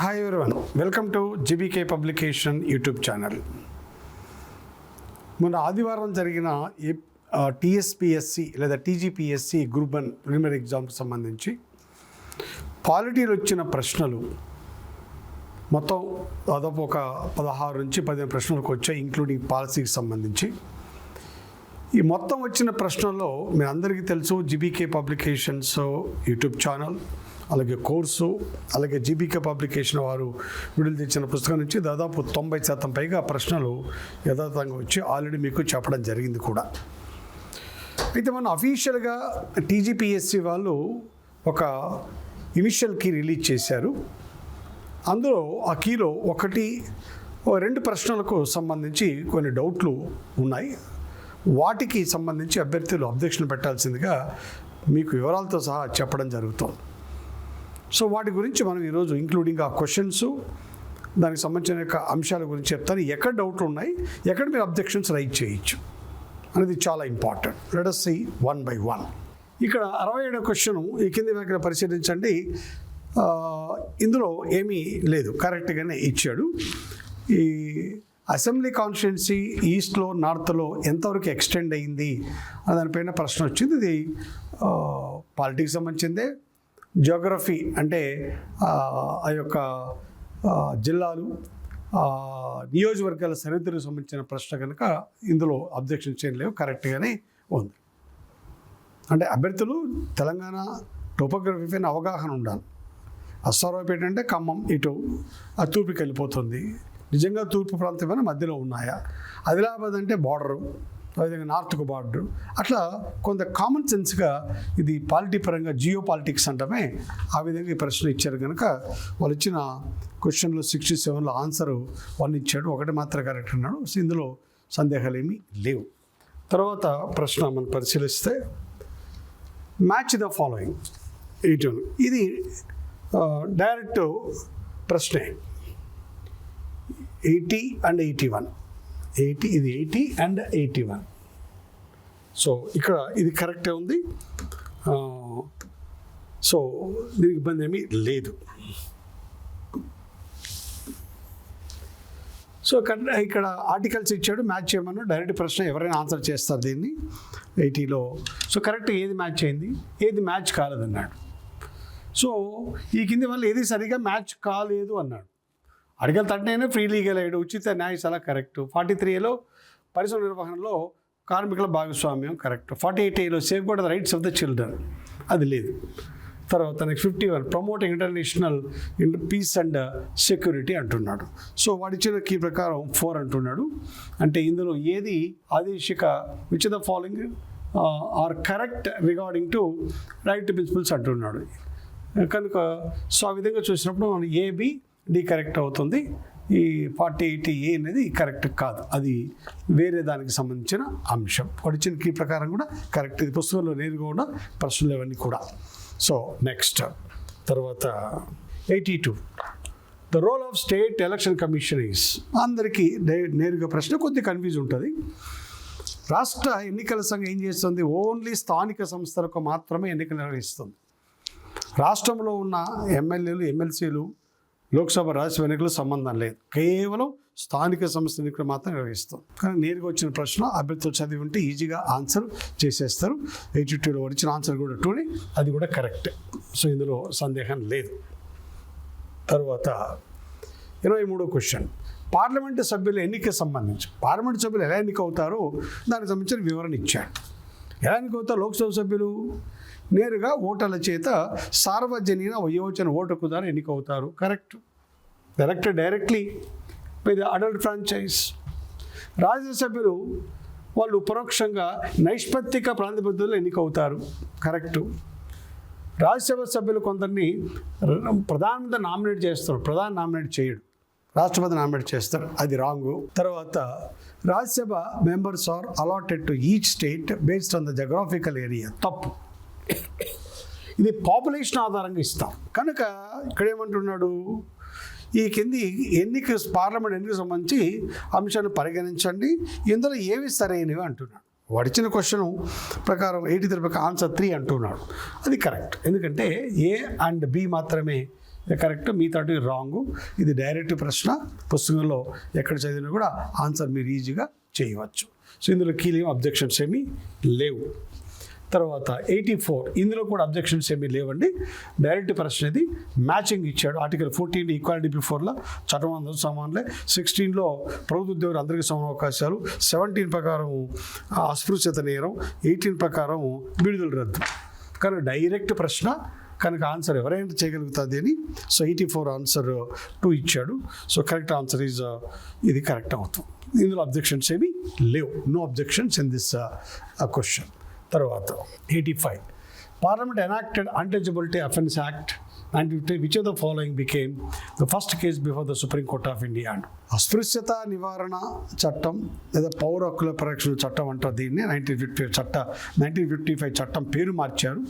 Hi everyone welcome to GBK publication YouTube channel మొన్న ఆదివారం జరిగిన టీఎస్పిఎస్సి లేదా టీజీపీఎస్సి గ్రూప్ వన్ ప్రిలిమినరీ ఎగ్జామ్కి సంబంధించి పాలిటీలు వచ్చిన ప్రశ్నలు మొత్తం దాదాపు ఒక పదహారు నుంచి పదిహేను ప్రశ్నలకు వచ్చాయి ఇంక్లూడింగ్ పాలసీకి సంబంధించి. ఈ మొత్తం వచ్చిన ప్రశ్నల్లో మీ అందరికీ తెలుసు జీబీకే పబ్లికేషన్స్ యూట్యూబ్ ఛానల్ అలాగే కోర్సు అలాగే జీబీకే పబ్లికేషన్ వారు విడుదల తెచ్చిన పుస్తకం నుంచి దాదాపు తొంభై శాతం పైగా ప్రశ్నలు యథాతథంగా వచ్చి ఆల్రెడీ మీకు చెప్పడం జరిగింది కూడా. అయితే మన అఫీషియల్గా టీజీపీఎస్సీ వాళ్ళు ఒక ఇనిషియల్ కీ రిలీజ్ చేశారు. అందులో ఆ కీలో ఒకటి రెండు ప్రశ్నలకు సంబంధించి కొన్ని డౌట్లు ఉన్నాయి. వాటికి సంబంధించి అభ్యర్థులు అబ్జెక్షన్ పెట్టాల్సిందిగా మీకు వివరాలతో సహా చెప్పడం జరుగుతుంది. సో వాటి గురించి మనం ఈరోజు ఇంక్లూడింగ్ ఆ క్వశ్చన్స్ దానికి సంబంధించిన యొక్క అంశాల గురించి చెప్తాను. ఎక్కడ డౌట్లు ఉన్నాయి ఎక్కడ మీరు అబ్జెక్షన్స్ రైట్ చేయొచ్చు అనేది చాలా important let see one by one ఇక్కడ అరవై ఏడో క్వశ్చన్ ఈ కింది దగ్గర పరిశీలించండి. ఇందులో ఏమీ లేదు. కరెక్ట్గానే ఇచ్చాడు. ఈ అసెంబ్లీ కాన్స్టిట్యున్సీ ఈస్ట్లో నార్త్లో ఎంతవరకు ఎక్స్టెండ్ అయ్యింది దానిపైన ప్రశ్న వచ్చింది. ఇది పాలిటిక్స్ సంబంధించిందే. జోగ్రఫీ అంటే ఆ, యొక్క జిల్లాలు నియోజకవర్గాల సరిహద్దులకు సంబంధించిన ప్రశ్న కనుక ఇందులో అబ్జెక్షన్ చేయలేవు కరెక్ట్గానే ఉంది. అంటే అభ్యర్థులు తెలంగాణ టోపోగ్రఫీ పైన అవగాహన ఉండాలి. అశ్వారావుపేట అంటే ఖమ్మం ఇటు ఆ తూర్పుకి వెళ్ళిపోతుంది. నిజంగా తూర్పు ప్రాంతమైన మధ్యలో ఉన్నాయా? ఆదిలాబాద్ అంటే బార్డరు. అదేవిధంగా నార్త్కు బార్డర్. అట్లా కొంత కామన్ సెన్స్గా ఇది పాలిటీ పరంగా జియో పాలిటిక్స్ అంటమే ఆ విధంగా ఈ ప్రశ్న ఇచ్చారు కనుక వాళ్ళు ఇచ్చిన క్వశ్చన్లో సిక్స్టీ సెవెన్లో ఆన్సర్ వన్ ఇచ్చాడు. ఒకటి మాత్రం కరెక్ట్ అన్నాడు. సో ఇందులో సందేహాలు ఏమీ లేవు. తర్వాత ప్రశ్న మనం పరిశీలిస్తే మ్యాచ్ ద ఫాలోయింగ్. ఎయిటీన్ ఇది డైరెక్ట్ ప్రశ్నే. Eighty and eighty one. Eighty ఇది eighty and eighty one. So ఇక్కడ ఇది కరెక్టే ఉంది. సో దీనికి ఇబ్బంది ఏమీ లేదు. సో ఇక్కడ ఇక్కడ ఆర్టికల్స్ ఇచ్చాడు మ్యాచ్ చేయమన్నాడు. డైరెక్ట్ ప్రశ్న ఎవరైనా ఆన్సర్ చేస్తారు దీన్ని? ఎయిటీలో. సో కరెక్ట్ ఏది మ్యాచ్ అయింది ఏది మ్యాచ్ కాలేదన్నాడు. సో ఈ కింది వల్ల ఏది సరిగా మ్యాచ్ కాలేదు అన్నాడు. అడిగిన తంటేనే ఫ్రీ లీగల్ ఎయిడ్ ఉచిత న్యాయశాల కరెక్ట్. ఫార్టీ త్రీలో పరిశ్రమ నిర్వహణలో కార్మికుల భాగస్వామ్యం కరెక్ట్. ఫార్టీ ఎయిట్ ఏలో safeguard rights of the children. అది లేదు. తర్వాత next fifty one promoting international peace and security అంటున్నాడు. సో వాడిచ్చిన కీ ప్రకారం ఫోర్ అంటున్నాడు. అంటే ఇందులో ఏది ఆదేశిక which the following are correct regarding to right principles అంటున్నాడు. కనుక సో ఆ విధంగా చూసినప్పుడు మనం ఏబి డి కరెక్ట్ అవుతుంది. ఈ ఫార్టీ ఎయిటీ ఏ అనేది కరెక్ట్ కాదు. అది వేరే దానికి సంబంధించిన అంశం. వచ్చిన కీ ప్రకారం కూడా కరెక్ట్. ఇది పుస్తకంలో నేరుగా కూడా ప్రశ్నలు ఇవన్నీ కూడా. So next. తర్వాత eighty two. The role of state election commission is అందరికీ నేరుగా ప్రశ్న కొద్దిగా కన్ఫ్యూజ్ ఉంటుంది. రాష్ట్ర ఎన్నికల సంఘం ఏం చేస్తుంది? ఓన్లీ స్థానిక సంస్థలకు మాత్రమే ఎన్నికలు నిర్వహిస్తుంది. రాష్ట్రంలో ఉన్న ఎమ్మెల్యేలు ఎమ్మెల్సీలు లోక్సభ రాజ్యసభ ఎన్నికలు సంబంధం లేదు. కేవలం స్థానిక సంస్థ ఎన్నికలు మాత్రం నిర్వహిస్తాం. కానీ నేరుగా వచ్చిన ప్రశ్న అభ్యర్థులు చదివి ఉంటే ఈజీగా ఆన్సర్ చేసేస్తారు. ఎయిటీ టూలో వచ్చిన ఆన్సర్ కూడా టూని అది కూడా కరెక్ట్. సో ఇందులో సందేహం లేదు. తర్వాత ఇరవై మూడో క్వశ్చన్. పార్లమెంటు సభ్యుల ఎన్నికకి సంబంధించి పార్లమెంటు సభ్యులు ఎలా ఎన్నికవుతారో దానికి సంబంధించిన వివరణ ఇచ్చాడు ఎలా ఎన్నికవుతారు లోక్సభ సభ్యులు? నేరుగా ఓటర్ల చేత సార్వజనీన వయోజన ఓటుకు ద్వారా ఎన్నికవుతారు. Correct. Elected directly by the adult franchise రాజ్యసభ్యులు వాళ్ళు పరోక్షంగా నైష్పత్తిక ప్రాతిపద్యంలో ఎన్నికవుతారు. కరెక్టు రాజ్యసభ సభ్యులు కొందరిని ప్రధానమంత్రి నామినేట్ చేస్తారు. ప్రధాని నామినేట్ చేయడు. రాష్ట్రపతి నామినేట్ చేస్తారు. అది రాంగు. తర్వాత Rajya Sabha members are allotted to each state based on the geographical area. తప్పు. ఇది పాపులేషన్ ఆధారంగా ఇస్తాం. కనుక ఇక్కడ ఏమంటున్నాడు ఈ కింది ఎన్నిక పార్లమెంట్ ఎన్నిక సంబంధించి అంశాన్ని పరిగణించండి. ఇందులో ఏవి సరైనవి అంటున్నాడు. వడిచిన క్వశ్చన్ ప్రకారం ఎయిటీ త్రీ ప్రకారం ఆన్సర్ త్రీ అంటున్నాడు. అది కరెక్ట్. ఎందుకంటే ఏ అండ్ బి మాత్రమే కరెక్ట్ మిగతాటి రాంగ్. ఇది డైరెక్ట్ ప్రశ్న. పుస్తకంలో ఎక్కడ చదివినా కూడా ఆన్సర్ మీరు ఈజీగా చేయవచ్చు. సో ఇందులో కీలియం అబ్జెక్షన్స్ ఏమీ లేవు. తర్వాత ఎయిటీ ఫోర్ ఇందులో కూడా అబ్జెక్షన్స్ ఏమీ లేవండి. డైరెక్ట్ ప్రశ్న ఇది మ్యాచింగ్ ఇచ్చాడు. ఆర్టికల్ ఫోర్టీన్ ఈక్వాలిటీ బిఫోర్లో చట్టం అందరూ సమానులే. సిక్స్టీన్లో ప్రభుత్వ ఉద్యోగులు అందరికీ సమాన అవకాశాలు. సెవెంటీన్ ప్రకారం అస్పృశ్యత నేరం. ఎయిటీన్ ప్రకారం విడుదల రద్దు. కానీ డైరెక్ట్ ప్రశ్న కనుక ఆన్సర్ ఎవరైనా చేయగలుగుతుంది అని so eighty four answer two ఇచ్చాడు. సో కరెక్ట్ ఆన్సర్ ఈజ్ ఇది కరెక్ట్ అవుతుంది ఇందులో అబ్జెక్షన్స్ ఏమి లేవు. No objections in this question తర్వాత eighty five parliament enacted untouchability offence act and fifty which of the following became the first case before the supreme court of India and అస్పృశ్యత నివారణ చట్టం లేదా పౌర హక్కుల పరిరక్షణ చట్టం అంటారు దీన్ని. నైన్టీన్ ఫిఫ్టీ చట్ట నైన్టీన్ ఫిఫ్టీ ఫైవ్ చట్టం పేరు మార్చారు.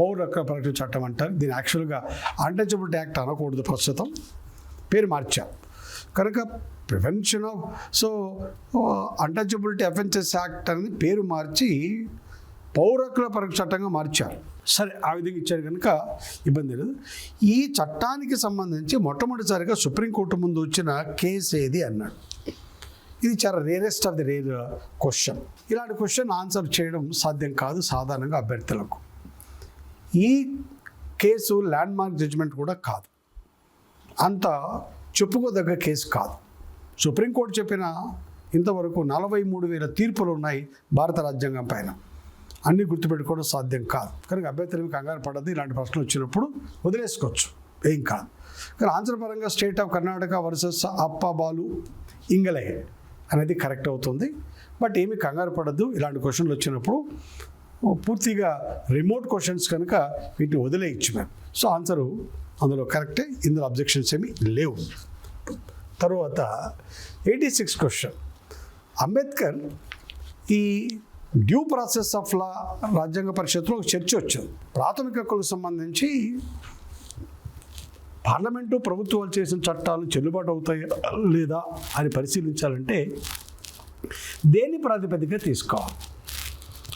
పౌర హక్కుల పరిరక్షణ చట్టం అంటారు. దీన్ని యాక్చువల్గా అన్టచబిలిటీ యాక్ట్ అనకూడదు ప్రస్తుతం. పేరు మార్చారు. కనుక prevention of so untouchability offences act అనేది పేరు మార్చి పౌరకుల పరీక్ష చట్టంగా మార్చారు. సరే ఆ విధంగా ఇచ్చారు కనుక ఇబ్బంది లేదు. ఈ చట్టానికి సంబంధించి మొట్టమొదటిసారిగా సుప్రీంకోర్టు ముందు వచ్చిన కేసు ఏది అన్నాడు. ఇది చాలా rarest of the rare question. ఇలాంటి క్వశ్చన్ ఆన్సర్ చేయడం సాధ్యం కాదు సాధారణంగా అభ్యర్థులకు. ఈ కేసు ల్యాండ్ మార్క్ జడ్జిమెంట్ కూడా కాదు. అంత చెప్పుకోదగ్గ కేసు కాదు. సుప్రీంకోర్టు చెప్పిన ఇంతవరకు నలభై మూడు వేల తీర్పులు ఉన్నాయి భారత రాజ్యాంగం పైన. అన్నీ గుర్తుపెట్టుకోవడం సాధ్యం కాదు. కనుక అభ్యర్థులు కంగారు పడద్దు ఇలాంటి ప్రశ్నలు వచ్చినప్పుడు వదిలేసుకోవచ్చు. ఏం కాదు. కానీ ఆన్సర్ పరంగా స్టేట్ ఆఫ్ కర్ణాటక వర్సెస్ అప్ప బాలు ఇంగలే అనేది కరెక్ట్ అవుతుంది. బట్ ఏమీ కంగారు పడద్దు ఇలాంటి క్వశ్చన్లు వచ్చినప్పుడు పూర్తిగా రిమోట్ క్వశ్చన్స్ కనుక వీటిని వదిలేయచ్చు మేము సో ఆన్సరు అందులో కరెక్టే ఇందులో అబ్జెక్షన్స్ ఏమి లేవు. తర్వాత ఎయిటీ సిక్స్ క్వశ్చన్. అంబేద్కర్ ఈ డ్యూ ప్రాసెస్ ఆఫ్ లా రాజ్యాంగ పరిషత్లో ఒక చర్చ వచ్చింది ప్రాథమిక హక్కులకు సంబంధించి పార్లమెంటు ప్రభుత్వాలు చేసిన చట్టాలు చెల్లుబాటు అవుతాయా లేదా అని పరిశీలించాలంటే దేని ప్రాతిపదిక తీసుకోవాలి?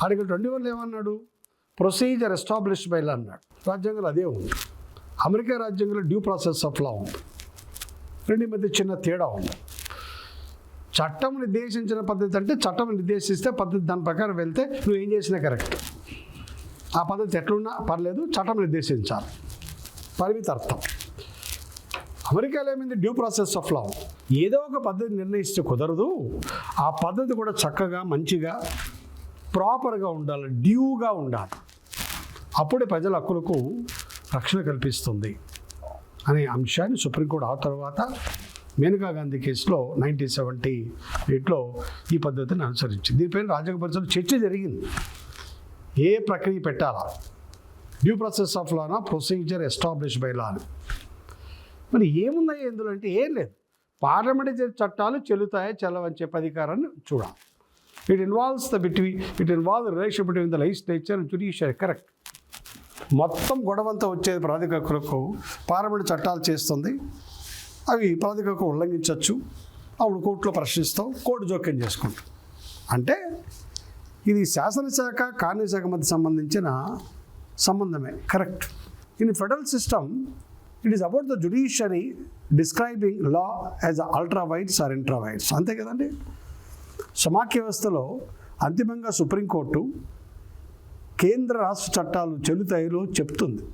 ఆర్టికల్ ట్వంటీ వన్లో ఏమన్నాడు? ప్రొసీజర్ ఎస్టాబ్లిష్ బై లా అన్నాడు. రాజ్యాంగంలో అదే ఉంది. అమెరికా రాజ్యాంగంలో డ్యూ ప్రాసెస్ ఆఫ్ లా ఉంది. రెండు మధ్య చిన్న తేడా ఉంది. చట్టం నిర్దేశించిన పద్ధతి అంటే చట్టం నిర్దేశిస్తే పద్ధతి దాని ప్రకారం వెళ్తే నువ్వు ఏం చేసినా కరెక్ట్. ఆ పద్ధతి ఎట్లున్నా పర్లేదు చట్టం నిర్దేశించాలి. పరిమిత అర్థం. అమెరికాలో ఏమైంది? Due process of law. ఏదో ఒక పద్ధతి నిర్ణయిస్తే కుదరదు. ఆ పద్ధతి కూడా చక్కగా మంచిగా ప్రాపర్గా ఉండాలి డ్యూగా ఉండాలి. అప్పుడే ప్రజల హక్కులకు రక్షణ కల్పిస్తుంది అనే అంశాన్ని సుప్రీంకోర్టు ఆ తర్వాత మేనకా గాంధీ కేసులో నైన్టీన్ సెవెంటీ ఎయిట్లో ఈ పద్ధతిని అనుసరించింది. దీనిపైన రాజ్యాంగ పరిషత్లో చర్చ జరిగింది. ఏ ప్రక్రియ పెట్టాలా? డ్యూ ప్రాసెస్ ఆఫ్ లానా ప్రొసీజర్ ఎస్టాబ్లిష్ బై లా అని మరి ఏమున్నాయి ఎందులో అంటే ఏం లేదు. పార్లమెంటరీ చట్టాలు చెల్లుతాయా చెల్లవని చెప్పే అధికారాన్ని చూడాలి. It involves the between it involve relation between the legislature and judiciary correct మొత్తం గొడవంతా వచ్చేది ప్రాధికారులకు పార్లమెంట్ చట్టాలు చేస్తుంది. అవి ప్రాధిక ఉల్లంఘించవచ్చు. అప్పుడు కోర్టులో ప్రశ్నిస్తాం కోర్టు జోక్యం చేసుకుంటాం. అంటే ఇది శాసనశాఖ కార్యశాఖ మధ్య సంబంధించిన సంబంధమే correct. In federal system it is about the judiciary describing law as ultra vires or intra vires అంతే కదండి? సమాఖ్య వ్యవస్థలో అంతిమంగా సుప్రీంకోర్టు కేంద్ర రాష్ట్ర చట్టాలు చెల్లుతాయిలో చెప్తుంది.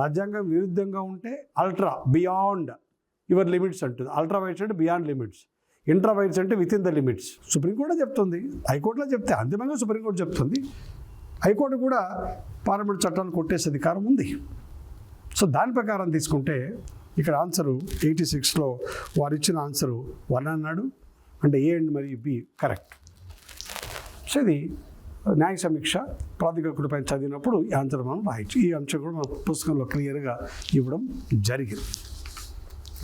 రాజ్యాంగం విరుద్ధంగా ఉంటే అల్ట్రా బియాండ్ యువర్ లిమిట్స్ అంటుంది. అల్ట్రా వైట్స్ అంటే బియాండ్ లిమిట్స్. ఇంట్రా వైట్స్ అంటే within the limits. Supreme court చెప్తుంది. హైకోర్టులో చెప్తే అంతిమంగా సుప్రీంకోర్టు చెప్తుంది. హైకోర్టు కూడా పార్లమెంట్ చట్టాలు కొట్టేసే అధికారం ఉంది. సో దాని ప్రకారం తీసుకుంటే ఇక్కడ ఆన్సరు ఎయిటీ సిక్స్లో వారు ఇచ్చిన ఆన్సరు వన్ అన్నాడు. అంటే ఏ అండ్ మరియు బి కరెక్ట్. సో ఇది న్యాయ సమీక్ష ప్రాధికారులపై చదివినప్పుడు ఈ ఆన్సర్ మనం రాయొచ్చు. ఈ అంశం కూడా మన పుస్తకంలో క్లియర్గా ఇవ్వడం జరిగింది.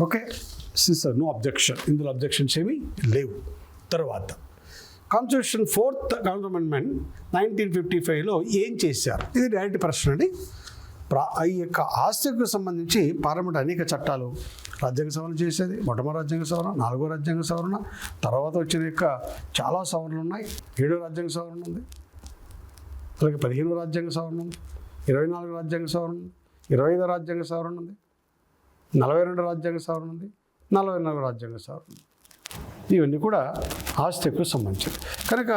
ఓకే. సిస్టర్ నో అబ్జెక్షన్ ఇందులో అబ్జెక్షన్స్ ఏమీ లేవు. తర్వాత constitution fourth amendment nineteen fifty ఫైవ్లో ఏం చేశారు? ఇది డైరెక్ట్ ప్రశ్న అండి. ప్రా ఈ యొక్క ఆస్తికు సంబంధించి పార్లమెంట్ అనేక చట్టాలు రాజ్యాంగ సవరణ చేసేది. మొట్టమొదటి రాజ్యాంగ సవరణ నాలుగో రాజ్యాంగ సవరణ తర్వాత వచ్చిన యొక్క చాలా సవరణలు ఉన్నాయి. ఏడో రాజ్యాంగ సవరణ ఉంది. అలాగే పదిహేనో రాజ్యాంగ సవరణ ఉంది. ఇరవై నాలుగు రాజ్యాంగ సవరణ ఉంది. ఇరవై ఐదో రాజ్యాంగ సవరణ ఉంది. నలభై రెండు రాజ్యాంగ సవరణ ఉంది నలభై నాలుగు రాజ్యాంగ సవరణ ఉంది. ఇవన్నీ కూడా ఆస్తికు సంబంధించినవి. కనుక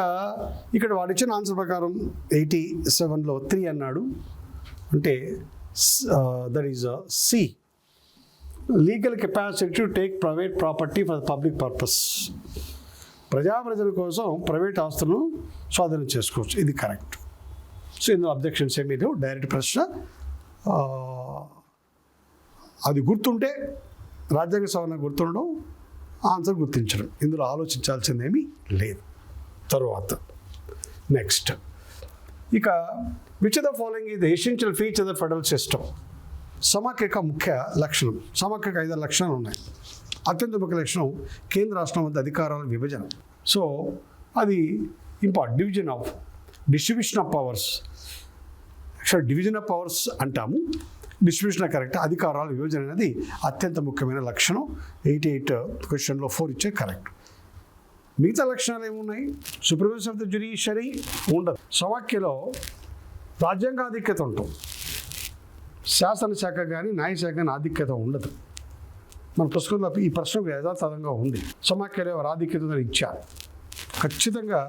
ఇక్కడ వాడు ఇచ్చిన ఆన్సర్ ప్రకారం ఎయిటీ సెవెన్లో త్రీ అన్నాడు. అంటే that is C legal capacity to take private property for public purpose ప్రజా ప్రజల కోసం ప్రైవేట్ ఆస్తులను స్వాధీనం చేసుకోవచ్చు. ఇది కరెక్ట్. సో ఇందులో అబ్జెక్షన్స్ ఏమీ లేవు. డైరెక్ట్ ప్రశ్న అది గుర్తుంటే రాజ్యాంగ సవరణ గుర్తుండడం ఆన్సర్ గుర్తించడం. ఇందులో ఆలోచించాల్సిందేమీ లేదు. తరువాత నెక్స్ట్. ఇక విచ్ ద ఫాలోయింగ్ ఇది essential feature the federal system సమాఖ్యక ముఖ్య లక్షణం సమాఖ్యక ఐదు లక్షణాలు ఉన్నాయి. అత్యంత ముఖ్య లక్షణం కేంద్ర రాష్ట్రం వద్ద అధికారాల విభజన. సో అది import division of distribution of powers actual division of powers అంటాము. డిస్ట్రిబ్యూషన్ కరెక్ట్ అధికారాల విభజన అనేది అత్యంత ముఖ్యమైన లక్షణం. ఎయిటీ ఎయిట్ క్వశ్చన్లో ఫోర్ ఇచ్చే కరెక్ట్ మిగతా లక్షణాలు ఏమున్నాయి? సుప్రీంస్ ఆఫ్ ద జ్యుడిషియరీ ఉండదు. సమాఖ్యలో రాజ్యాంగాధిక్యత ఉంటుంది. శాసనశాఖ కానీ న్యాయశాఖ కానీ ఆధిక్యత ఉండదు. మన పుస్తకంలో ఈ ప్రశ్నకు యథాతథంగా ఉంది. సమాఖ్యలో ఎవరు ఆధిక్యత ఇచ్చారు? ఖచ్చితంగా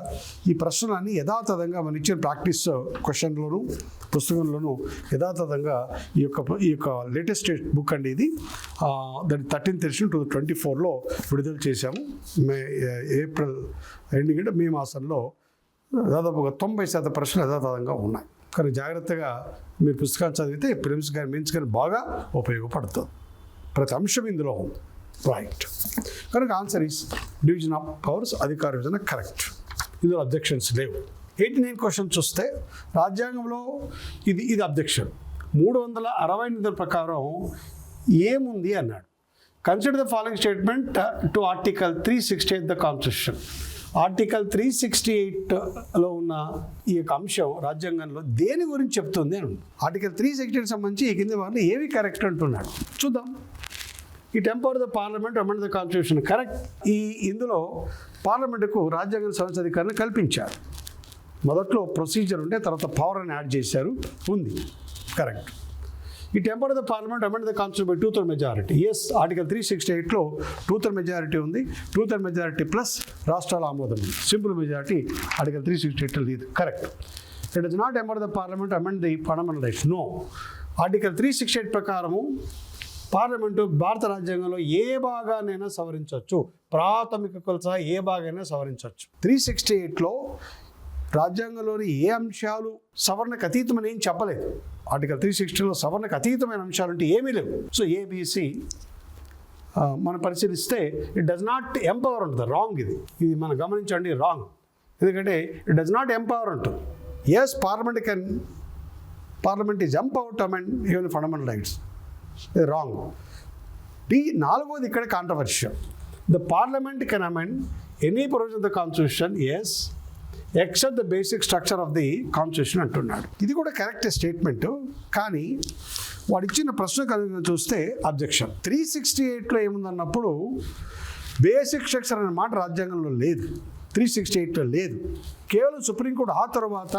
ఈ ప్రశ్నలన్నీ యథాతథంగా మనం ఇచ్చిన ప్రాక్టీస్ క్వశ్చన్లోను పుస్తకంలోను యథాతథంగా ఈ యొక్క ఈ యొక్క లేటెస్ట్ బుక్ అండి ఇది. దాని థర్టీన్త్ ఎడిషన్ టూ ట్వంటీ ఫోర్లో విడుదల చేశాము. మే ఏప్రిల్ ఎండింగ్ అంటే మే మాసంలో దాదాపుగా తొంభై శాతం ప్రశ్నలు యథాతథంగా ఉన్నాయి. కానీ జాగ్రత్తగా మీరు పుస్తకాలు చదివితే ప్రిమ్స్ కానీ మీన్స్ కానీ బాగా ఉపయోగపడుతుంది. ప్రతి అంశం ఇందులో ఉంది. రైట్ కనుక answer is division of powers అధికార విభజన కరెక్ట్ ఇందులో అబ్జెక్షన్స్ లేవు. ఎయిటీ నైన్ క్వశ్చన్ చూస్తే రాజ్యాంగంలో ఇది ఇది అబ్జెక్షన్ మూడు వందల అరవై ఎనిమిది ప్రకారం ఏముంది అన్నాడు. Consider the following statement to article three sixty eight the constitution article three sixty ఎయిట్లో ఉన్న ఈ యొక్క అంశం రాజ్యాంగంలో దేని గురించి చెప్తుంది అని ఆర్టికల్ త్రీ సిక్స్టీ సంబంధించి ఈ కింద వాళ్ళు ఏవి కరెక్ట్ అంటున్నాడు? చూద్దాం. ఈ temper the parliament amend the constitution. Correct. ఈ ఇందులో పార్లమెంటుకు రాజ్యాంగ సంస్థ అధికారాన్ని కల్పించారు. మొదట్లో ప్రొసీజర్ ఉంటే తర్వాత పవర్ అని యాడ్ చేశారు. ఉంది. కరెక్ట్. ఈ temper the parliament amend the constitution by two third majority. Yes article three sixty ఎయిట్లో టూ థర్డ్ మెజారిటీ ఉంది. టూ థర్డ్ మెజారిటీ ప్లస్ రాష్ట్రాల ఆమోదం ఉంది. Simple majority article three sixty ఎయిట్లో లేదు. Correct. It is not empower the parliament amend the fundamental rights no. Article three sixty eight ప్రకారము parliament భారత రాజ్యాంగంలో ఏ భాగానైనా సవరించవచ్చు. ప్రాథమిక కొలసా ఏ భాగైనా సవరించవచ్చు. త్రీ సిక్స్టీ ఎయిట్లో రాజ్యాంగంలోని ఏ అంశాలు సవరణకు అతీతమని ఏం చెప్పలేదు. ఆర్టికల్ త్రీ సిక్స్టీలో సవరణకు అతీతమైన అంశాలు అంటే ఏమీ లేవు. సో ఏబిసి మనం పరిశీలిస్తే ఇట్ డస్ నాట్ ఎంపవర్ ఉంటుంది రాంగ్ ఇది. ఇది మనం గమనించండి రాంగ్ ఎందుకంటే ఇట్ డస్ నాట్ ఎంపవర్ ఉంటుంది yes parliament can parliament is empower to amend even fundamental rights ఇది రాంగ్ డి నాలుగోది ఇక్కడ controversial the parliament can amend any provision the constitution yes except the basic structure of the constitution అంటున్నాడు. ఇది కూడా correct statement కానీ వాడు ఇచ్చిన ప్రశ్న కనుక చూస్తే అబ్జెక్షన్ త్రీ సిక్స్టీ ఎయిట్లో ఏముందన్నప్పుడు బేసిక్ స్ట్రక్చర్ అనే మాట రాజ్యాంగంలో లేదు. త్రీ సిక్స్టీ ఎయిట్లో లేదు. కేవలం సుప్రీంకోర్టు ఆ తర్వాత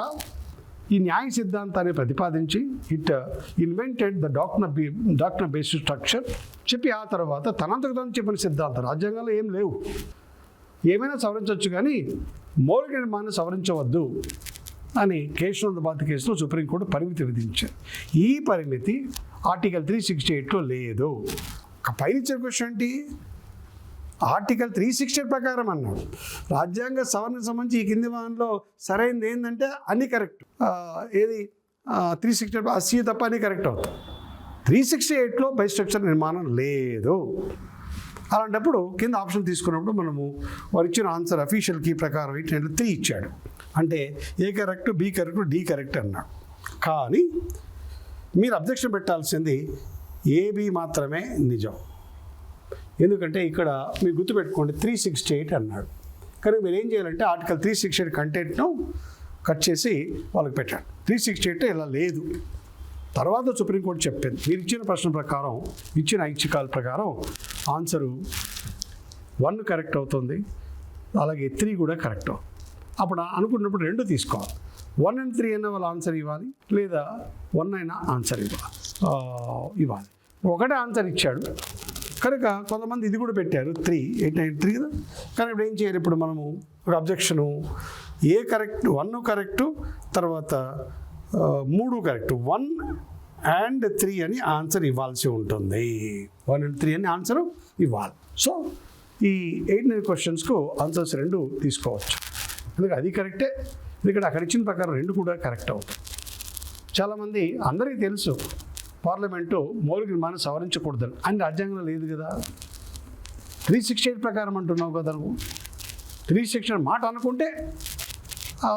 ఈ న్యాయ సిద్ధాంతాన్ని ప్రతిపాదించి it invented the doctor B doctor base structure. చెప్పి ఆ తర్వాత తనంతకు తను చెప్పిన సిద్ధాంతం. రాజ్యాంగంలో ఏం లేవు. ఏమైనా సవరించవచ్చు కానీ మౌలిక నిర్మాణాన్ని సవరించవద్దు అని కేశవంతబాద్ కేసులో సుప్రీంకోర్టు పరిమితి విధించారు. ఈ పరిమితి ఆర్టికల్ త్రీ సిక్స్టీ ఎయిట్లో లేదు. పైన ఇచ్చిన క్వశ్చన్ ఏంటి? ఆర్టికల్ త్రీ సిక్స్టీ ప్రకారం అన్నాడు. రాజ్యాంగ సవరణ సంబంధించి ఈ కింది వాహనంలో సరైనది ఏంటంటే అన్ని కరెక్ట్. ఏది? త్రీ సిక్స్టీ అస్సీ తప్ప అన్ని కరెక్ట్ అవుతాయి. త్రీ సిక్స్టీ ఎయిట్లో బై స్ట్రక్చర్ నిర్మాణం లేదు. అలాంటప్పుడు కింద ఆప్షన్ తీసుకున్నప్పుడు మనము వారు ఇచ్చిన ఆన్సర్ అఫీషియల్ కీ ప్రకారం ఏంటంటే త్రీ ఇచ్చాడు. అంటే A correct B correct D correct అన్నాడు. కానీ మీరు అబ్జెక్షన్ పెట్టాల్సింది ఏబి మాత్రమే నిజం. ఎందుకంటే ఇక్కడ మీరు గుర్తుపెట్టుకోండి త్రీ సిక్స్టీ ఎయిట్ అన్నాడు. కానీ మీరు ఏం చేయాలంటే ఆర్టికల్ త్రీ సిక్స్టీ ఎయిట్ కంటెంట్ను కట్ చేసి వాళ్ళకి పెట్టాడు త్రీ సిక్స్టీ ఎయిట్ ఇలా లేదు. తర్వాత సుప్రీంకోర్టు చెప్పింది. మీరు ఇచ్చిన ప్రశ్న ప్రకారం ఇచ్చిన ఐచ్ఛికాల ప్రకారం ఆన్సరు వన్ కరెక్ట్ అవుతుంది. అలాగే త్రీ కూడా కరెక్ట్ అవుతుంది. అప్పుడు అనుకున్నప్పుడు రెండు తీసుకోవాలి. వన్ అండ్ త్రీ అయినా వాళ్ళు ఆన్సర్ ఇవ్వాలి లేదా వన్ అయినా ఆన్సర్ ఇవ్వాలి. ఇవ్వాలి. ఒకటే ఆన్సర్ ఇచ్చాడు. కనుక కొంతమంది ఇది కూడా పెట్టారు. త్రీ. ఎయిట్ నైన్ త్రీ కదా? కానీ ఇప్పుడు ఏం చేయాలి? ఇప్పుడు మనము ఒక objection. A correct one correct తర్వాత మూడు కరెక్ట్. వన్ అండ్ త్రీ అని ఆన్సర్ ఇవ్వాల్సి ఉంటుంది. వన్ అండ్ త్రీ అని ఆన్సర్ ఇవ్వాలి. సో ఈ ఎయిట్ నైన్ క్వశ్చన్స్కు ఆన్సర్స్ రెండు తీసుకోవచ్చు. ఎందుకంటే అది కరెక్టే. ఎందుకంటే అక్కడ ఇచ్చిన ప్రకారం రెండు కూడా కరెక్ట్ అవుతాయి. చాలామంది అందరికీ తెలుసు. పార్లమెంటు మౌలిక నిర్మాణం సవరించకూడదని అని రాజ్యాంగంలో లేదు కదా. త్రీ సిక్స్టీ ఎయిట్ ప్రకారం అంటున్నావు కదా నువ్వు? త్రీ సిక్స్టీ మాట అనుకుంటే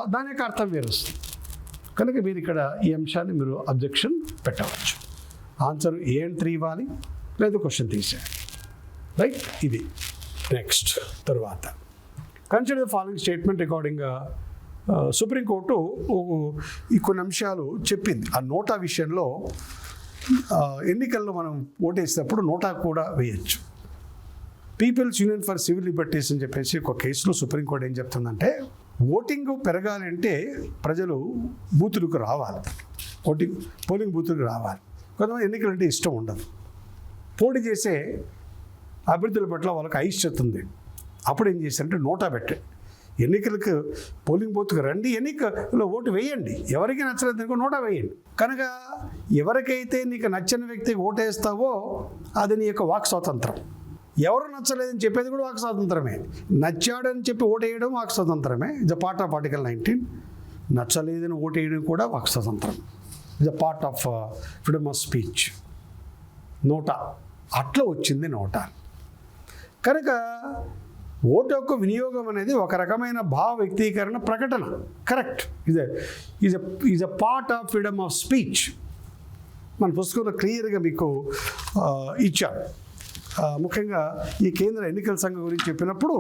దాని యొక్క అర్థం వేరు వస్తుంది. కనుక మీరు ఇక్కడ ఈ అంశాన్ని మీరు అబ్జెక్షన్ పెట్టవచ్చు. ఆన్సర్ ఏ అండ్ త్రీ ఇవ్వాలి లేదు క్వశ్చన్ తీసేయాలి. రైట్ ఇది. నెక్స్ట్ తర్వాత. Consider following statement recording supreme court ఈ కొన్ని అంశాలు చెప్పింది. ఆ నోటా విషయంలో ఎన్నికల్లో మనం ఓటేసేటప్పుడు నోటా కూడా వేయచ్చు. People's union for civil liberties అని చెప్పేసి ఒక కేసులో సుప్రీంకోర్టు ఏం చెప్తుందంటే ఓటింగ్ పెరగాలంటే ప్రజలు బూతులకు రావాలి. ఓటింగ్ పోలింగ్ బూతులకు రావాలి. కొంతమంది ఎన్నికలంటే ఇష్టం ఉండదు. పోటీ చేసే అభ్యర్థుల పట్ల వాళ్ళకి అయిష్టత ఉంది. అప్పుడు ఏం చేశారంటే నోటా పెట్టే ఎన్నికలకు పోలింగ్ బూత్కి రండి ఎన్నికలో ఓటు వేయండి. ఎవరికి నచ్చలేదు అనుకో నోటా వేయండి. కనుక ఎవరికైతే నీకు నచ్చిన వ్యక్తి ఓటేస్తావో అది నీ యొక్క వాక్ స్వాతంత్రం. ఎవరు నచ్చలేదని చెప్పేది కూడా వాక్ స్వాతంత్రమే. నచ్చాడని చెప్పి ఓటేయడం వాక్ స్వాతంత్రమే. Is a part of article nineteen నచ్చలేదని ఓటేయడం కూడా వాక్ స్వాతంత్రం. Is a part of freedom of speech NOTA. అట్లా వచ్చింది నోట. కనుక ఓటు యొక్క వినియోగం అనేది ఒక రకమైన భావ వ్యక్తీకరణ ప్రకటన. Correct is is is a part of freedom of speech మన పుస్తకంలో క్లియర్గా మీకు ఆ, ఇచ్చారు. ముఖ్యంగా ఈ కేంద్ర ఎన్నికల సంఘం గురించి చెప్పినప్పుడు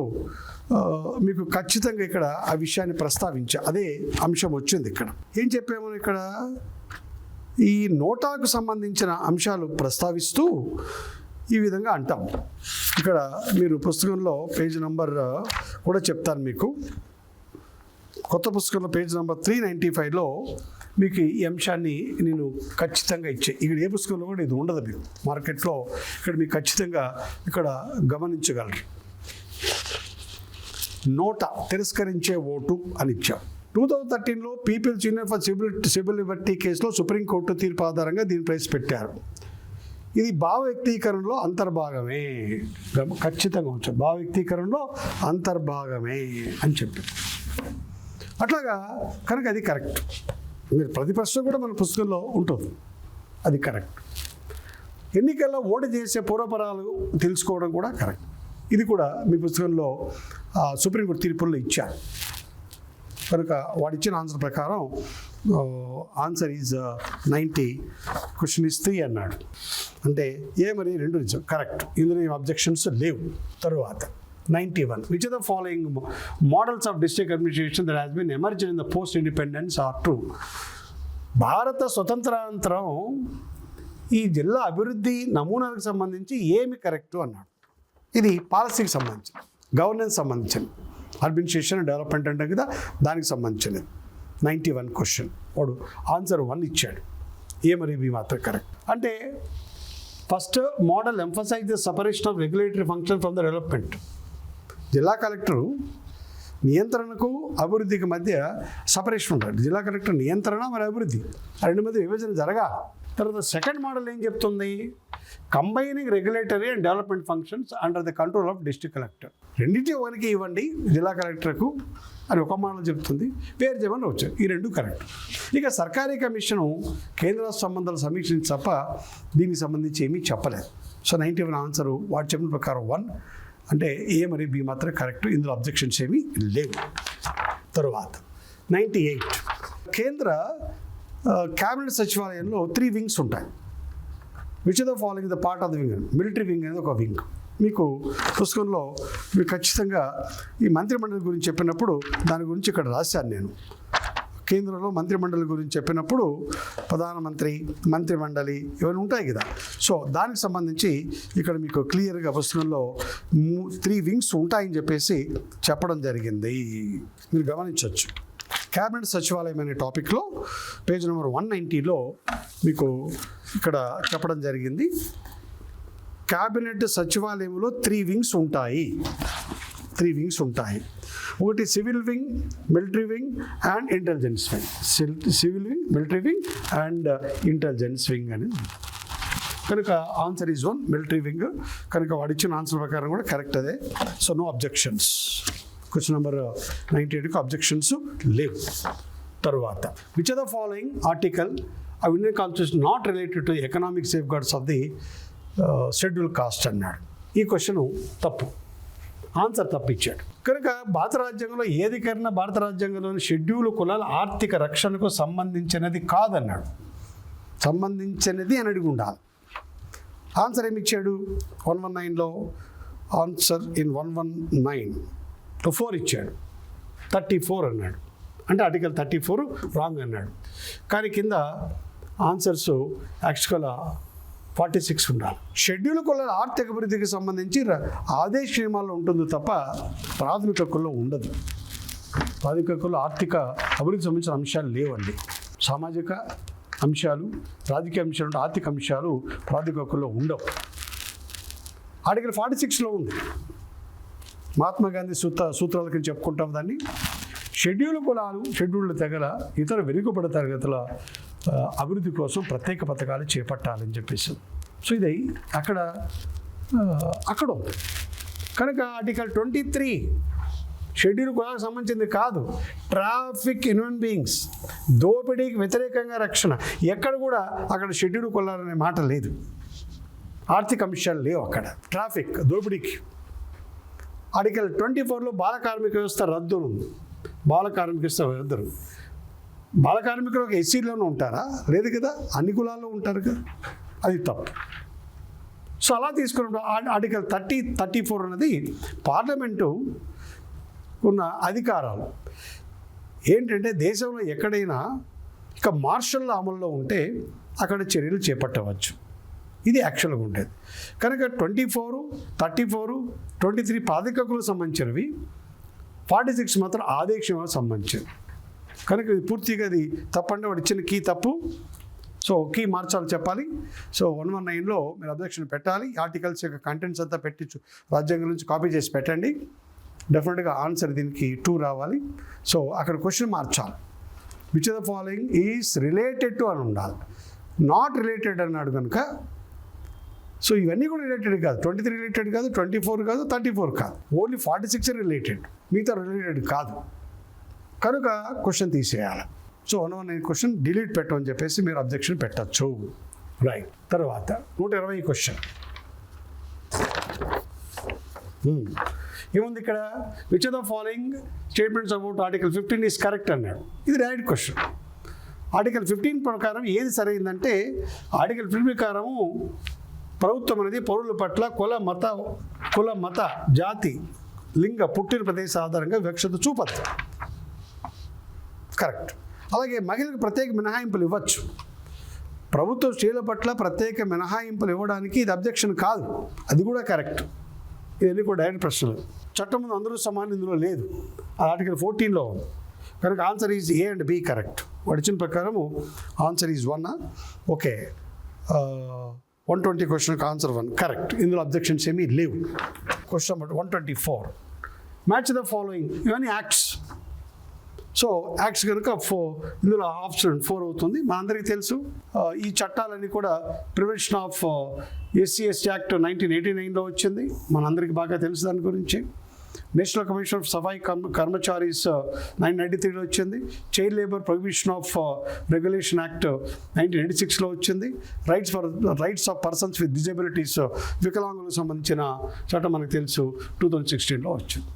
మీకు ఖచ్చితంగా ఇక్కడ ఆ విషయాన్ని ప్రస్తావించా. అదే అంశం వచ్చింది ఇక్కడ. ఏం చెప్పాము ఇక్కడ? ఈ నోటాకు సంబంధించిన అంశాలు ప్రస్తావిస్తూ ఈ విధంగా అంటాం. ఇక్కడ మీరు పుస్తకంలో పేజ్ నంబర్ కూడా చెప్తాను మీకు. కొత్త పుస్తకంలో పేజ్ నెంబర్ త్రీ నైంటీ ఫైవ్లో మీకు ఈ అంశాన్ని నేను ఖచ్చితంగా ఇచ్చే. ఇక్కడ ఏ పుస్తకంలో కూడా ఇది ఉండదు మీకు. మార్కెట్లో ఇక్కడ మీకు ఖచ్చితంగా ఇక్కడ గమనించగలరు. నోట తిరస్కరించే ఓటు అని ఇచ్చాం. Two thousand థర్టీన్లో people's union for civil civil liberty కేసులో సుప్రీంకోర్టు తీర్పు ఆధారంగా దీన్ని ప్రవేశపెట్టారు. ఇది భావ వ్యక్తీకరణలో అంతర్భాగమే ఖచ్చితంగా వచ్చారు భావ వ్యక్తీకరణలో అంతర్భాగమే అని చెప్పారు. అట్లాగా కనుక అది కరెక్ట్. మీరు ప్రతి ప్రశ్న కూడా మన పుస్తకంలో ఉంటుంది. అది కరెక్ట్. ఎన్నికల్లో ఓటు చేసే పూర్వపరాలు తెలుసుకోవడం కూడా కరెక్ట్. ఇది కూడా మీ పుస్తకంలో సుప్రీంకోర్టు తీర్పుల్లో ఇచ్చారు. కనుక వాడు ఇచ్చిన ఆన్సర్ ప్రకారం answer is ninety question is three అన్నాడు. అంటే ఏ మరి? రెండు నిజం కరెక్ట్. ఇందులో ఏం అబ్జెక్షన్స్ లేవు. తరువాత. Ninety one which the following following models of district administration has been been in the the post independence true? భారత స్వతంత్రానంతరం ఈ జిల్లా అభివృద్ధి నమూనాలకు సంబంధించి ఏమి కరెక్టు అన్నాడు? ఇది పాలసీకి సంబంధించి గవర్నెన్స్ సంబంధించింది అడ్మినిస్ట్రేషన్ డెవలప్మెంట్ అంటే కదా దానికి సంబంధించినది నైంటీ వన్ క్వశ్చన్ వాడు ఆన్సర్ వన్ ఇచ్చాడు. ఏ మరి ఇవి మాత్రం కరెక్ట్? అంటే first model emphasise the separation of regulatory function from the development. జిల్లా కలెక్టరు నియంత్రణకు అభివృద్ధికి మధ్య సపరేషన్ ఉంటుంది జిల్లా కలెక్టర్ నియంత్రణ మరి అభివృద్ధి. రెండు మధ్య విభజన జరగా తర్వాత సెకండ్ మోడల్ ఏం చెప్తుంది? Combining regulatory and development functions under the control of district collector. రెండింటి ఒకరికి ఇవ్వండి జిల్లా కలెక్టర్కు అని ఒక మోడల్ చెప్తుంది. పేరు చెప్పని వచ్చారు ఈ రెండు కరెక్ట్. ఇక సర్కారీ కమిషను కేంద్ర సంబంధాలు సమీక్షించి తప్ప దీనికి సంబంధించి ఏమీ చెప్పలేదు. సో నైంటీ వన్ ఆన్సర్ వాడు చెప్పిన ప్రకారం వన్ అంటే ఏ మరియు బి మాత్రం కరెక్ట్ ఇందులో అబ్జెక్షన్స్ ఏమీ లేవు. తరువాత నైంటీ ఎయిట్. కేంద్ర క్యాబినెట్ సచివాలయంలో త్రీ వింగ్స్ ఉంటాయి. Which the following the part of the wing military wing అనేది ఒక వింగ్. మీకు పుస్తకంలో మీకు ఖచ్చితంగా ఈ మంత్రిమండలి గురించి చెప్పినప్పుడు దాని గురించి ఇక్కడ రాశాను నేను. కేంద్రంలో మంత్రిమండలి గురించి చెప్పినప్పుడు ప్రధానమంత్రి మంత్రిమండలి ఇవన్నీ ఉంటాయి కదా. సో దానికి సంబంధించి ఇక్కడ మీకు క్లియర్గా పుస్తకంలో త్రీ వింగ్స్ ఉంటాయని చెప్పేసి చెప్పడం జరిగింది. మీరు గమనించవచ్చు క్యాబినెట్ సచివాలయం అనే టాపిక్లో పేజ్ నెంబర్ వన్ నైంటీలో మీకు ఇక్కడ చెప్పడం జరిగింది. క్యాబినెట్ సచివాలయంలో త్రీ వింగ్స్ ఉంటాయి. త్రీ వింగ్స్ ఉంటాయి. ఒకటి civil wing military wing and intelligence wing. Civil wing military wing and uh, intelligence wing అని కనుక answer is one military wing. కనుక వాడు ఇచ్చిన ఆన్సర్ ప్రకారం కూడా కరెక్ట్ అదే. So no objections. Question number uh, ninety ఎయిట్కి అబ్జెక్షన్స్ లేవు. తరువాత which are the following article ఆ Indian constitution not related to economic safeguards of the schedule caste అన్నాడు. ఈ క్వశ్చన్ తప్పు. ఆన్సర్ తప్పిచ్చాడు కనుక భారత రాజ్యాంగంలో ఏది కన్నా భారత రాజ్యాంగంలోని షెడ్యూల్ కులాల ఆర్థిక రక్షణకు సంబంధించినది కాదన్నాడు. సంబంధించినది అని అడిగి ఉండాలి. ఆన్సర్ ఏమి ఇచ్చాడు? వన్ వన్ నైన్లో answer in one one nine four ఇచ్చాడు. థర్టీ ఫోర్ అన్నాడు. అంటే ఆర్టికల్ థర్టీ ఫోర్ రాంగ్ అన్నాడు. కానీ కింద ఆన్సర్స్ యాక్చువల్గా ఫార్టీ సిక్స్ ఉండాలి. షెడ్యూల్ కుల ఆర్థిక అభివృద్ధికి సంబంధించి ఆదేశ నియమాల్లో ఉంటుంది తప్ప ప్రాథమిక హక్కుల్లో ఉండదు. ప్రాథమిక హక్కుల్లో ఆర్థిక అభివృద్ధికి సంబంధించిన అంశాలు లేవండి. సామాజిక అంశాలు రాజకీయ అంశాలు ఆర్థిక అంశాలు ప్రాథమిక హక్కుల్లో ఉండవు. ఆర్టికల్ ఫార్టీ సిక్స్లో ఉంది. మహాత్మా గాంధీ సూత్ర సూత్రాల కింద చెప్పుకుంటాం దాన్ని. షెడ్యూల్ కులాలు షెడ్యూల్ తెగల ఇతర వెనుకబడి తరగతుల అభివృద్ధి కోసం ప్రత్యేక పథకాలు చేపట్టాలని చెప్పేసి. సో ఇది అక్కడ అక్కడ ఉంది. కనుక ఆర్టికల్ ట్వంటీ త్రీ షెడ్యూల్ కులాలకు సంబంధించింది కాదు. ట్రాఫిక్ హ్యూమన్ బీయింగ్స్ దోపిడీకి వ్యతిరేకంగా రక్షణ ఎక్కడ కూడా అక్కడ షెడ్యూల్ కులాలనే మాట లేదు. ఆర్థిక అంశాలు లేవు అక్కడ. ట్రాఫిక్ దోపిడీకి. ఆర్టికల్ ట్వంటీ ఫోర్లో బాల కార్మిక వ్యవస్థ రద్దు ఉంది. బాల కార్మిక వ్యవస్థ రద్దు. బాల కార్మికులు ఒక ఎస్సీలోనే ఉంటారా? లేదు కదా? అన్ని కులాల్లో ఉంటారు కదా? అది తప్పు. సో అలా తీసుకున్నప్పుడు ఆర్టికల్ థర్టీ థర్టీ ఫోర్ అనేది పార్లమెంటు ఉన్న అధికారాలు. ఏంటంటే దేశంలో ఎక్కడైనా ఇక మార్షల్ అమల్లో ఉంటే అక్కడ చర్యలు చేపట్టవచ్చు. ఇది యాక్చువల్గా ఉండేది. కనుక twenty four thirty four twenty three ప్రాధికకులకు సంబంధించినవి ఫార్టీ సిక్స్ మాత్రం ఆదేశంగా సంబంధించినవి. కనుక ఇది పూర్తిగా అది తప్పంటే వాడు ఇచ్చిన కీ తప్పు. సో కీ మార్చాలి చెప్పాలి. సో వన్ వన్ నైన్లో మీరు అబ్జెక్షన్ పెట్టాలి. ఆర్టికల్స్ యొక్క కంటెంట్స్ అంతా పెట్టించు రాజ్యాంగం నుంచి కాపీ చేసి పెట్టండి. డెఫినెట్గా ఆన్సర్ దీనికి టూ రావాలి. సో అక్కడ క్వశ్చన్ మార్చాలి. Which of the following is related to అని ఉండాలి. నాట్ రిలేటెడ్ అన్నాడు కనుక సో ఇవన్నీ కూడా రిలేటెడ్ కాదు. ట్వంటీ త్రీ రిలేటెడ్ కాదు ట్వంటీ ఫోర్ కాదు థర్టీ ఫోర్ కాదు. ఓన్లీ ఫార్టీ సిక్స్ రిలేటెడ్ మిగతా రిలేటెడ్ కాదు. కనుక క్వశ్చన్ తీసేయాలి. So one one question delete పెట్టమని చెప్పేసి మీరు అబ్జెక్షన్ పెట్టచ్చు. రైట్ తర్వాత నూట ఇరవై క్వశ్చన్ hmm. ఏముంది ఇక్కడ? Which of the following statements about article fifteen is correct అన్నాడు. ఇది రైట్ క్వశ్చన్ ఆర్టికల్ ఫిఫ్టీన్ ప్రకారం ఏది సరైందంటే ఆర్టికల్ ఫిఫ్టీన్ ప్రకారము ప్రభుత్వం అనేది పౌరుల పట్ల కుల మత కుల మత జాతి లింగ పుట్టిన ప్రదేశ ఆధారంగా వివక్షత చూపదు. కరెక్ట్. అలాగే మహిళలకు ప్రత్యేక మినహాయింపులు ఇవ్వచ్చు. ప్రభుత్వం స్త్రీల పట్ల ప్రత్యేక మినహాయింపులు ఇవ్వడానికి ఇది అబ్జెక్షన్ కాదు. అది కూడా కరెక్ట్. ఇవన్నీ కూడా డైరెక్ట్ ప్రశ్నలు. చట్టం ముందు అందరూ సమానం ఇందులో లేదు. ఆర్టికల్ ఫోర్టీన్లో ఉంది. కనుక answer is A and B correct. వచ్చిన ప్రకారము answer is one okay. One twenty క్వశ్చన్కి ఆన్సర్ వన్ కరెక్ట్. ఇందులో అబ్జెక్షన్స్ ఏమీ లేవు. Question number one twenty four. Match the following. ఇవన్నీ యాక్ట్స్. సో యాక్ట్స్ కనుక ఫో ఇందులో ఆప్షన్ ఫోర్ అవుతుంది. మనందరికీ తెలుసు ఈ చట్టాలన్నీ కూడా prevention of SC ST act nineteen eighty నైన్లో వచ్చింది. మనందరికీ బాగా తెలుసు దాని గురించి. నేషనల్ కమిషన్ ఆఫ్ సఫాయి కర్మ కర్మచారీస్ నైన్ నైంటీ త్రీలో వచ్చింది. Child labour prohibition of regulation act nineteen eighty సిక్స్లో వచ్చింది. Rights for rights of persons with disabilities వికలాంగులకు సంబంధించిన చట్టం మనకు తెలుసు టూ థౌజండ్ సిక్స్టీన్లో వచ్చింది.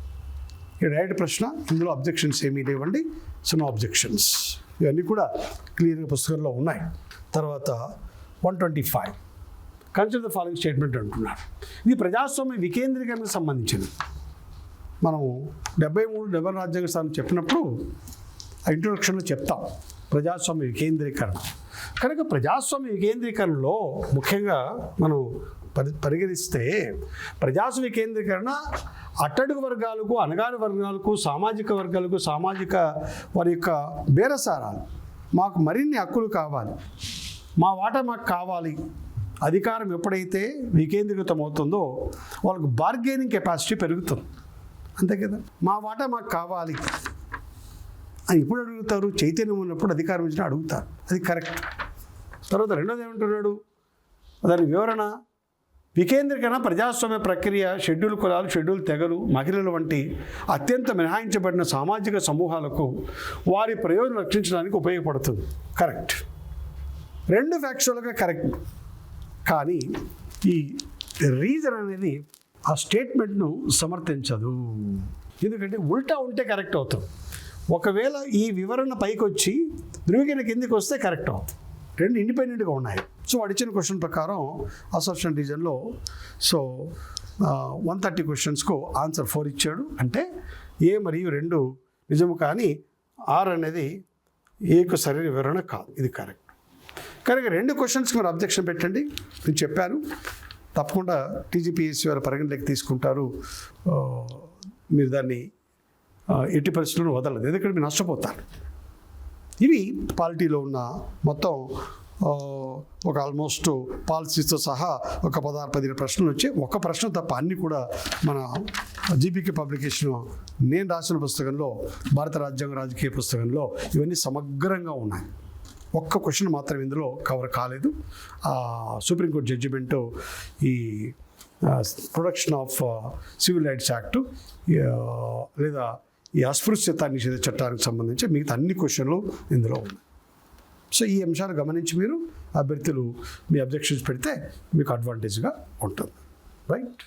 ఈ రైట్ ప్రశ్న ఇందులో అబ్జెక్షన్స్ ఏమీ లేవండి. సో నో అబ్జెక్షన్స్ ఇవన్నీ కూడా క్లియర్గా పుస్తకంలో ఉన్నాయి. తర్వాత one twenty five consider the following statement అంటున్నారు. ఇది ప్రజాస్వామ్య వికేంద్రీకరణకు సంబంధించింది మనము డెబ్బై మూడు డెబ్బై రాజ్యాంగ స్థానం చెప్పినప్పుడు ఆ ఇంట్రొడక్షన్లో చెప్తాం. ప్రజాస్వామ్య వికేంద్రీకరణ. కనుక ప్రజాస్వామ్య వికేంద్రీకరణలో ముఖ్యంగా మనం పరి పరిగణిస్తే ప్రజాస్వామ్య వికేంద్రీకరణ అట్టడుగు వర్గాలకు అనగాని వర్గాలకు సామాజిక వర్గాలకు సామాజిక వారి యొక్క బేరసారాలు. మాకు మరిన్ని హక్కులు కావాలి. మా వాటా మాకు కావాలి. అధికారం ఎప్పుడైతే వికేంద్రీకృతం అవుతుందో వాళ్ళకు బార్గెనింగ్ కెపాసిటీ పెరుగుతుంది. అంతే కదా? మా వాటా మాకు కావాలి. అని ఎప్పుడు అడుగుతారు చైతన్యం ఉన్నప్పుడు అధికారం ఇచ్చిన అడుగుతారు. అది కరెక్ట్. తర్వాత రెండోది ఏమంటున్నాడు? దాని వివరణ వికేంద్రీకరణ ప్రజాస్వామ్య ప్రక్రియ షెడ్యూల్ కులాలు షెడ్యూల్ తెగలు మహిళలు వంటి అత్యంత మినహాయించబడిన సామాజిక సమూహాలకు వారి ప్రయోజనం రక్షించడానికి ఉపయోగపడుతుంది. కరెక్ట్ రెండు ఫ్యాక్చువల్గా కరెక్ట్ కానీ ఈ రీజన్ అనేది ఆ స్టేట్మెంట్ను సమర్థించదు. ఎందుకంటే ఉల్టా ఉంటే కరెక్ట్ అవుతుంది ఒకవేళ ఈ వివరణ పైకి వచ్చి ధృవీకరణ కిందికి వస్తే కరెక్ట్ అవుతుంది రెండు ఇండిపెండెంట్గా ఉన్నాయి. సో వాడు ఇచ్చిన క్వశ్చన్ ప్రకారం అసోప్షన్ రీజన్లో సో వన్ థర్టీ క్వశ్చన్స్కు ఆన్సర్ ఫోర్ ఇచ్చాడు. అంటే ఏ మరియు రెండు నిజము కానీ ఆర్ అనేది ఏకు సరైన వివరణ కాదు. ఇది కరెక్ట్. కనుక రెండు క్వశ్చన్స్కి మీరు అబ్జెక్షన్ పెట్టండి. నేను చెప్పాను. తప్పకుండా టీజీపీఎస్సీ వారు పరిగణలోకి తీసుకుంటారు. మీరు దాన్ని ఎట్టి పరిస్థితులను వదలదు. ఎందుకంటే మీరు నష్టపోతారు. ఇవి పాలిటీలో ఉన్న మొత్తం ఒక ఆల్మోస్ట్ పాలసీతో సహా ఒక పదహారు పదిహేను ప్రశ్నలు వచ్చి ఒక ప్రశ్న తప్ప అన్ని కూడా మన జీపీకే పబ్లికేషన్ నేను రాసిన పుస్తకంలో భారత రాజ్యాంగ రాజకీయ పుస్తకంలో ఇవన్నీ సమగ్రంగా ఉన్నాయి. ఒక్క క్వశ్చన్ మాత్రం ఇందులో కవర్ కాలేదు. సుప్రీంకోర్టు జడ్జిమెంటు ఈ production of civil rights act లేదా ఈ అస్పృశ్యత నిషేధ చట్టానికి సంబంధించి మిగతా అన్ని క్వశ్చన్లు ఇందులో ఉన్నాయి. సో ఈ అంశాలు గమనించి మీరు అభ్యర్థులు మీ అబ్జెక్షన్స్ పెడితే మీకు అడ్వాంటేజ్గా ఉంటుంది. రైట్